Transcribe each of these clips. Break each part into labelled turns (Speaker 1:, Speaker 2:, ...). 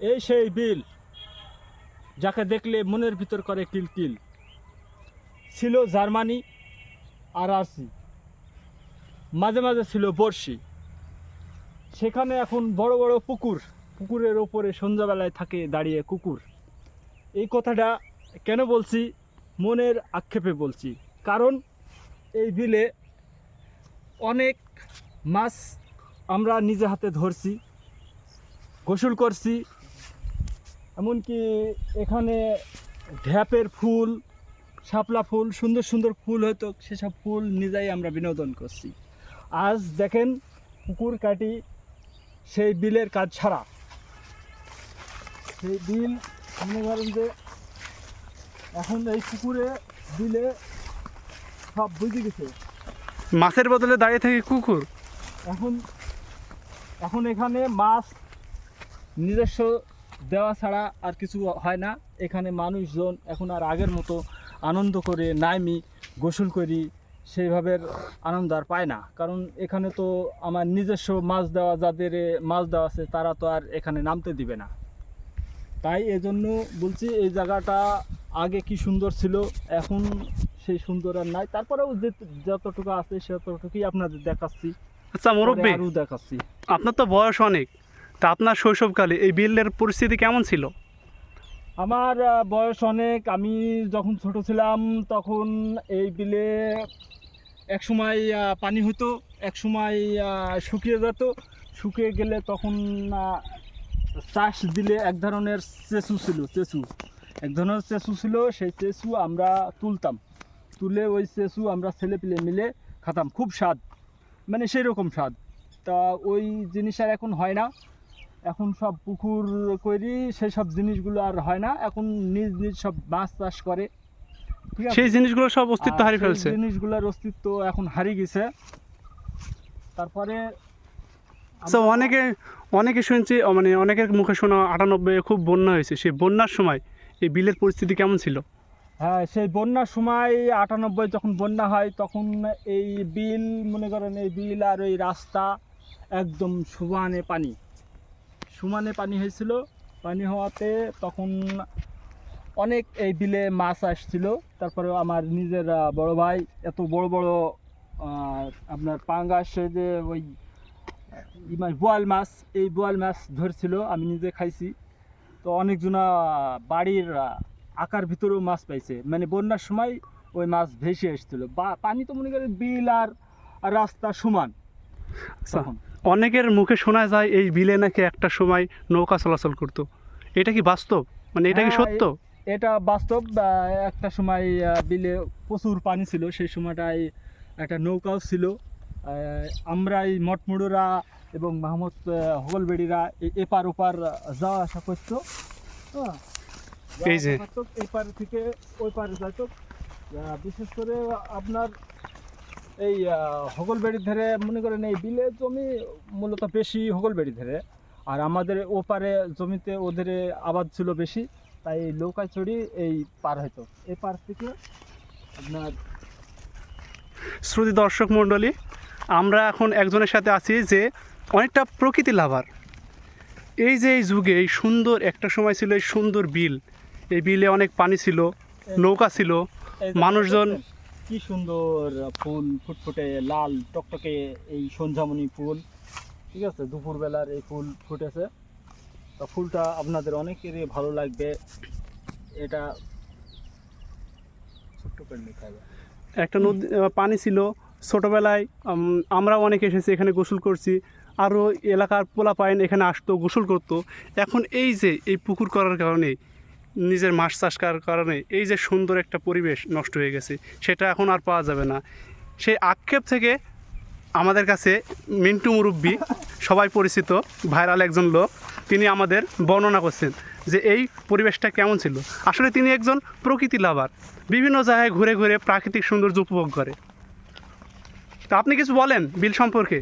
Speaker 1: এই সেই বিল যাকে দেখলে মনের ভিতর করে কিলকিল ছিল জার্মানি আর আরসি। মাঝে মাঝে ছিল বর্ষি সেখানে এখন বড় বড় পুকুর, পুকুরের ওপরে সন্ধ্যাবেলায় থাকে দাঁড়িয়ে কুকুর। এই কথাটা কেন বলছি? মনের আক্ষেপে বলছি। কারণ এই বিলে অনেক মাছ আমরা নিজে হাতে ধরছি, গোসল করছি এমনকি এখানে ঢ্যাপের ফুল শাপলা ফুল সুন্দর সুন্দর ফুল হতো সেসব ফুল নিজেই আমরা বিনোদন করছি। আজ দেখেন পুকুর কাটি সেই বিলের কাজ ছাড়া। সেই বিল মনে করেন যে এখন এই পুকুরে বিলে সব বুঝে গেছে।
Speaker 2: মাছের বদলে দাঁড়িয়ে থাকে কুকুর।
Speaker 1: এখন এখন এখানে মাছ নিজস্ব দেওয়া ছাড়া আর কিছু হয় না। এখানে মানুষজন এখন আর আগের মতো আনন্দ করে নামি গোসল করি সেইভাবে আনন্দ আর পায় না। কারণ এখানে তো আমার নিজস্ব মাছ দেওয়া যাদের মাছ দেওয়া আছে তারা তো আর এখানে নামতে দিবে না। তাই এজন্য বলছি এই জায়গাটা আগে কি সুন্দর ছিল এখন সেই সুন্দর আর নাই। তারপরেও যে যতটুকু আছে সেতটুকুই আপনাদের দেখাচ্ছি।
Speaker 2: আচ্ছা মুরব্বী
Speaker 1: দেখাচ্ছি।
Speaker 2: আপনার তো বয়স অনেক। তা আপনার শৈশবকালে এই বিলের পরিস্থিতি কেমন ছিল?
Speaker 1: আমার বয়স অনেক। আমি যখন ছোট ছিলাম, তখন এই বিলে এক সময় পানি হতো, এক সময় শুকিয়ে যেত। শুকিয়ে গেলে তখন চাষ দিলে এক ধরনের চেঁচু ছিল, চেঁচু। এক ধরনের চেঁচু ছিল, সেই চেঁচু আমরা তুলতাম। তুলে ওই চেঁচু আমরা ছেলে পিলে মিলে খাতাম। খুব স্বাদ মানে সেই রকম স্বাদ। তা ওই জিনিস আর এখন হয় না। এখন সব পুকুর করি সেই সব জিনিসগুলো আর হয় না। এখন নিজ নিজ সব মাছ চাষ করে। ঠিক আছে?
Speaker 2: সেই জিনিসগুলো সব অস্তিত্ব হারিয়ে ফেলছে।
Speaker 1: জিনিসগুলোর অস্তিত্ব এখন হারিয়ে গেছে। তারপরে
Speaker 2: আচ্ছা অনেকে অনেকে শুনছি মানে অনেকের মুখে শোনা আটানব্বই খুব বন্যা হয়েছে। সেই বন্যার সময় এই বিলের পরিস্থিতি কেমন ছিল?
Speaker 1: হ্যাঁ সেই বন্যার সময় আটানব্বই যখন বন্যা হয় তখন এই বিল মনে করেন এই বিল আর ওই রাস্তা একদম সমানে পানি। সমানে পানি হয়েছিল, পানি হওয়াতে তখন অনেক এই বিলে মাছ আসছিল। তারপরে আমার নিজের বড় ভাই এত বড় বড় আপনার পাঙ্গাস যে ওই বোয়াল মাছ, এই বোয়াল মাছ ধরছিল, আমি নিজে খাইছি। তো অনেকজনা বাড়ির আকার ভিতরেও মাছ পাইছে। মানে বন্যার সময় ওই মাছ ভেসে এসেছিল বা, পানি তো মনে করেন বিল আর রাস্তা সমান।
Speaker 2: আচ্ছা অনেকের মুখে শোনা যায় এই বিলে নাকি একটা সময় নৌকা চলাচল করতো। এটা কি বাস্তব? মানে এটা কি
Speaker 1: হ্যাঁ,
Speaker 2: সত্য?
Speaker 1: এটা বাস্তব একটা সময় বিলে প্রচুর পানি ছিল সেই সময়টায় একটা নৌকাও ছিল। আমরা এই মঠমুড়োরা এবং মাহমুদ হগলবেড়িরা এ- এপার ওপার যাওয়া আসা করতো। হ্যাঁ
Speaker 2: এই যে।
Speaker 1: এপার থেকে ওই পারে যাইতো। বিশেষ করে আপনার এই হগলবেড়ির ধারে মনে করেন এই বিলে জমি মূলত বেশি হগলবেড়ি ধারে। আর আমাদের ওপারে জমিতে ওদের আবাদ ছিল বেশি তাই নৌকায় চড়ি এই পার হইতো। এই পার থেকে আপনার
Speaker 2: শ্রুতি দর্শক মণ্ডলী আমরা এখন একজনের সাথে আছি যে অনেকটা প্রকৃতি লাভার। এই যে এই যুগে এই সুন্দর একটা সময় ছিল এই সুন্দর বিল। এই বিলে অনেক পানি ছিল নৌকা ছিল মানুষজন-
Speaker 1: কি সুন্দর ফুল ফুটফুটে লাল টকটকে এই সন্ধ্যামণি ফুল। ঠিক আছে দুপুরবেলার এই ফুল ফুটেছে। তা ফুলটা আপনাদের অনেকেরই ভালো লাগবে। এটা
Speaker 2: একটা নদী পানি ছিল। ছোটোবেলায় উম, আমরাও অনেক এসেছি এখানে গোসল করছি। আরও এলাকার পোলা পাইন এখানে আসতো গোসল করতো। এখন এই যে এই পুকুর করার কারণে নিজের মাছ চাষ করার কারণে এই যে সুন্দর একটা পরিবেশ নষ্ট হয়ে গেছে, সেটা এখন আর পাওয়া যাবে না। সেই আক্ষেপ থেকে আমাদের কাছে মিন্টু মুরব্বী, সবাই পরিচিত, ভাইরাল একজন লোক, তিনি আমাদের বর্ণনা করছেন যে এই পরিবেশটা কেমন ছিল। আসলে তিনি একজন প্রকৃতি লাভার, বিভিন্ন জায়গায় ঘুরে ঘুরে প্রাকৃতিক সৌন্দর্য উপভোগ করে। তা আপনি কিছু বলেন বিল সম্পর্কে?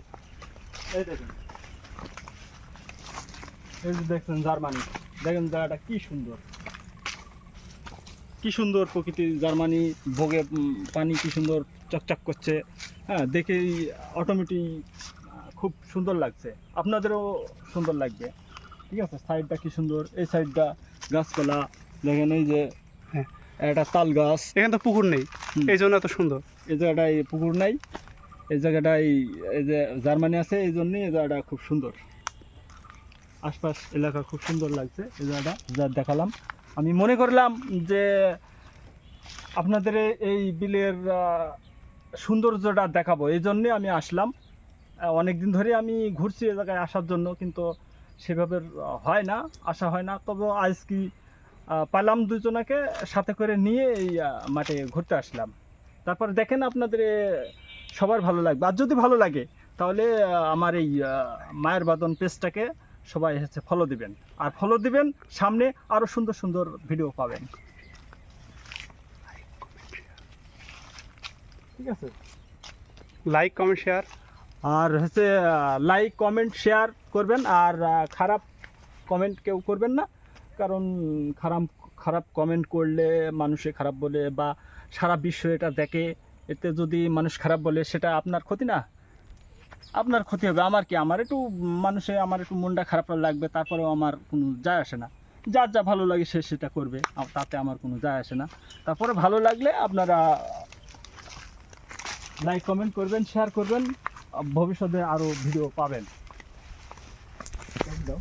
Speaker 1: দেখেন। জার্মানি, দেখেন জায়গাটা কি সুন্দর। কি সুন্দর প্রকৃতি জার্মানি ভোগে পানি কি সুন্দর চকচক করছে। হ্যাঁ দেখেই অটোমেটিক খুব সুন্দর লাগছে। আপনাদেরও সুন্দর লাগবে। ঠিক আছে সাইডটা কি সুন্দর? এই সাইডটা গাছপালা দেখেন এই যে
Speaker 2: হ্যাঁ।
Speaker 1: একটা তাল গাছ।
Speaker 2: এখানে তো পুকুর নেই। এই জন্য এত সুন্দর।
Speaker 1: এই জায়গাটায় পুকুর নাই। এই জায়গাটায় এই যে জার্মানি আছে এই জন্যই এই জায়গাটা খুব সুন্দর। আশপাশ এলাকা খুব সুন্দর লাগছে এই জায়গাটা। যা দেখালাম। আমি মনে করলাম যে আপনাদের এই বিলের সৌন্দর্যটা দেখাবো। এই জন্যে আমি আসলাম। অনেক দিন ধরে আমি ঘুরছি এ জায়গায় আসার জন্য, কিন্তু সেভাবে হয় না, আসা হয় না। তবে আজ কি পালাম দুজনাকে সাথে করে নিয়ে এই মাঠে ঘুরতে আসলাম। তারপর দেখেন আপনাদের সবার ভালো লাগবে। আর যদি ভালো লাগে, তাহলে আমার এই মায়ের বাদন পেজটাকে সবাই হচ্ছে ফলো দিবেন। আর ফলো দিবেন সামনে আরও সুন্দর সুন্দর ভিডিও পাবেন। ঠিক আছে?
Speaker 2: লাইক কমেন্ট শেয়ার
Speaker 1: আর হচ্ছে লাইক কমেন্ট শেয়ার করবেন। আর খারাপ কমেন্ট কেউ করবেন না। কারণ খারাপ খারাপ কমেন্ট করলে মানুষে খারাপ বলে বা সারা বিশ্ব এটা দেখে এতে যদি মানুষ খারাপ বলে সেটা আপনার ক্ষতি না। আপনার ক্ষতি হবে, আমার কি? আমার একটু মানুষে আমার একটু মনটা খারাপ লাগবে, তারপরেও আমার কোনো যায় আসে না। যার যা ভালো লাগে সে সেটা করবে তাতে আমার কোনো যায় আসে না। তারপরে ভালো লাগলে আপনারা লাইক কমেন্ট করবেন শেয়ার করবেন, ভবিষ্যতে আরও ভিডিও পাবেন।